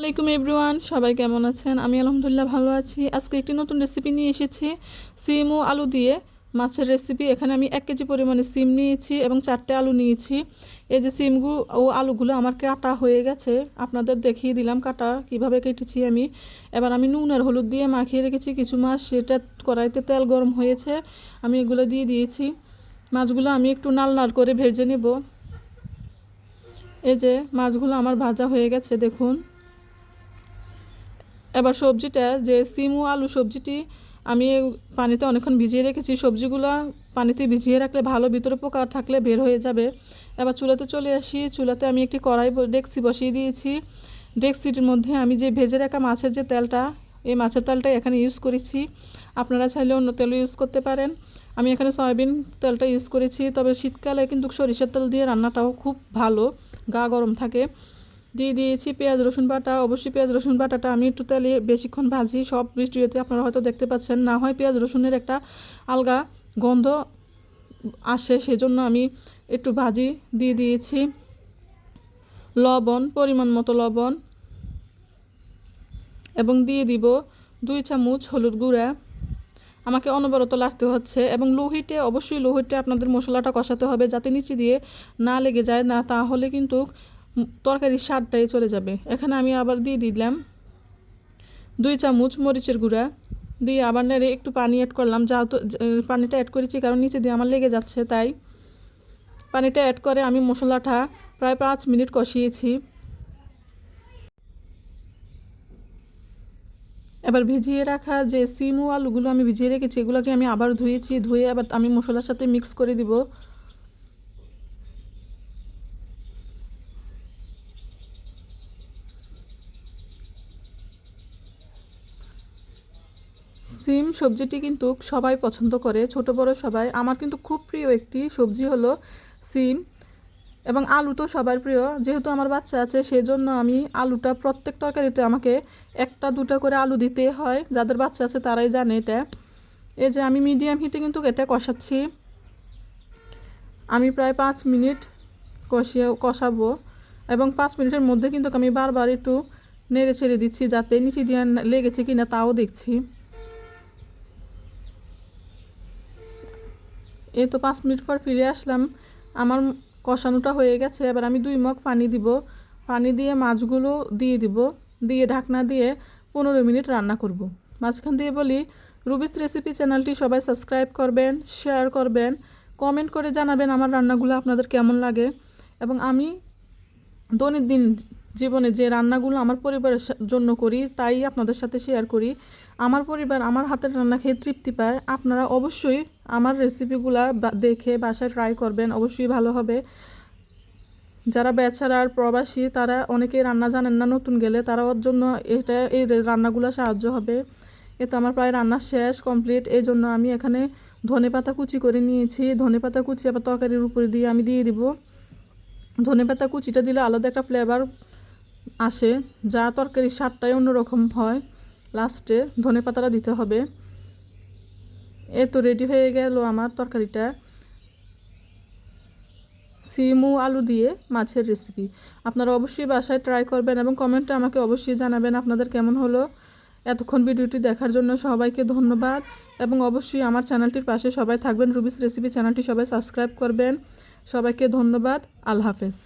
আসসালামাইকুম এভরিওয়ান, সবাই কেমন আছেন? আমি আলহামদুলিল্লাহ ভালো আছি। আজকে একটি নতুন রেসিপি নিয়ে এসেছি, সিম ও আলু দিয়ে মাছের রেসিপি এখানে আমি এক কেজি পরিমাণে সিম নিয়েছি এবং চারটে আলু নিয়েছি। এই যে সিমগুলো ও আলুগুলো আমার কাটা হয়ে গেছে। আপনাদের দেখিয়ে দিলাম কাটা, কীভাবে কেটেছি আমি। এবার আমি নুন আর হলুদ দিয়ে মাখিয়ে রেখেছি কিছু মাছ। সেটা কড়াইতে তেল গরম হয়েছে, আমি এগুলো দিয়ে দিয়েছি। মাছগুলো আমি একটু নাল নাল করে ভেজে নেব। এই যে মাছগুলো আমার ভাজা হয়ে গেছে, দেখুন। এবার সবজিটা, যে সিম ও আলু সবজিটি আমি পানিতে অনেকক্ষণ ভিজিয়ে রেখেছি, সবজিগুলো পানিতে ভিজিয়ে রাখলে ভালো, ভিতরে পোকা থাকলে বের হয়ে যাবে। এবার চুলাতে চলে আসি, চুলাতে আমি একটি কড়াই ডেকচি বসিয়ে দিয়েছি। ডেকচিটির মধ্যে আমি যে ভেজে রাখা মাছের যে তেলটা, এই মাছের তেলটা এখানে ইউজ করেছি। আপনারা চাইলে অন্য তেলও ইউজ করতে পারেন। আমি এখানে সয়াবিন তেলটা ইউজ করেছি, তবে শীতকালে কিন্তু সরিষার তেল দিয়ে রান্নাটাও খুব ভালো, গা গরম থাকে। দিয়ে দিয়েছি পেঁয়াজ, রসুন বাটা। অবশ্যই পেঁয়াজ, রসুন বাটাটা আমি একটু তেলে বেশিক্ষণ ভাজি। সব ভিডিওতে আপনারা হয়তো দেখতে পাচ্ছেন, না হয় পেঁয়াজ, রসুনের একটা আলগা গন্ধ আসে, সেজন্য আমি একটু ভাজি দিয়ে দিয়েছি। লবণ, পরিমাণ মতো লবণ। এবং দিয়ে দিব দুই চামচ হলুদ গুঁড়া। আমাকে অনবরত লাগতে হচ্ছে এবং লোহিটে অবশ্যই লোহিটে আপনাদের মশলাটা কষাতে হবে যাতে নিচে দিয়ে না লেগে যায়, না তাহলে কিন্তু তরকারির স্বাদটাই চলে যাবে। এখানে আমি আবার দিয়ে দিলাম দুই চামচ মরিচের গুঁড়া। দিয়ে আবার নেড়ে একটু পানি অ্যাড করলাম, যেহেতু পানিটা অ্যাড করেছি কারণ নিচে দিয়ে আমার লেগে যাচ্ছে, তাই পানিটা অ্যাড করে আমি মশলাটা প্রায় পাঁচ মিনিট কষিয়েছি। এবার ভিজিয়ে রাখা যে সিম আলুগুলো আমি ভিজিয়ে রেখেছি, এগুলোকে আমি আবার ধুয়েছি, ধুয়ে আবার আমি মশলার সাথে মিক্স করে দিব। সিম সবজিটি কিন্তু সবাই পছন্দ করে, ছোট বড় সবাই। আমার কিন্তু খুব প্রিয় একটি সবজি হলো সিম এবং আলু তো সবার প্রিয়। যেহেতু আমার বাচ্চা আছে সেই জন্য আমি আলুটা প্রত্যেক তরকারিতে আমাকে একটা, দুটো করে আলু দিতে হয়। যাদের বাচ্চা আছে তারাই জানে এটা। এই যে আমি মিডিয়াম হিটে কিন্তু এটা কষাচ্ছি। আমি প্রায় পাঁচ মিনিট কষিয়ে, কষাবো এবং পাঁচ মিনিটের মধ্যে কিন্তু আমি বারবার একটু নেড়ে ছেড়ে দিচ্ছি যাতে নিচে দিয়ে লেগেছে কিনা তাও দেখছি। এই তো পাঁচ মিনিট পর ফিরে আসলাম। আমার কষানোটা হয়ে গেছে, এবার আমি দুই মগ পানি দিব। পানি দিয়ে মাছগুলো দিয়ে দিব। দিয়ে ঢাকনা দিয়ে পনেরো মিনিট রান্না করব। মাঝখান দিয়ে বলি, রুবিস রেসিপি চ্যানেলটি সবাই সাবস্ক্রাইব করবেন, শেয়ার করবেন, কমেন্ট করে জানাবেন আমার রান্নাগুলো আপনাদের কেমন লাগে। এবং আমি দৈনন্দিন জীবনে যে রান্নাগুলো আমার পরিবারের জন্য করি, তাই আপনাদের সাথে শেয়ার করি। আমার পরিবার আমার হাতের রান্না খেয়ে তৃপ্তি পায়। আপনারা অবশ্যই আমার রেসিপিগুলা দেখে বাসায় ট্রাই করবেন, অবশ্যই ভালো হবে। যারা বেচারা আর প্রবাসী, তারা অনেকেই রান্না জানেন না, নতুন গেলে তারা ওর জন্য এটা, এই রান্নাগুলো সাহায্য হবে। এ তো আমার প্রায় রান্না শেষ কমপ্লিট এই জন্য আমি এখানে ধনে পাতা কুচি করে নিয়েছি। ধনে পাতা কুচি আবার তরকারির উপরে দিয়ে আমি দিয়ে দিব। ধনে পাতা কুচিটা দিলে আলাদা একটা ফ্লেভার আসে, যা তরকারির স্বাদটাই অন্যরকম হয়। লাস্টে ধনে পাতাটা দিতে হবে। এ তো রেডি হয়ে গেল আমার তরকারিটা। সিম আলু দিয়ে মাছের রেসিপি আপনারা অবশ্যই বাসায় ট্রাই করবেন এবং কমেন্টে আমাকে অবশ্যই জানাবেন আপনাদের কেমন হলো। এতক্ষণ ভিডিওটি দেখার জন্য সবাইকে ধন্যবাদ এবং অবশ্যই আমার চ্যানেলটির পাশে সবাই থাকবেন। রুবিস রেসিপি চ্যানেলটি সবাই সাবস্ক্রাইব করবেন। সবাইকে ধন্যবাদ। আল্লাহ হাফেজ।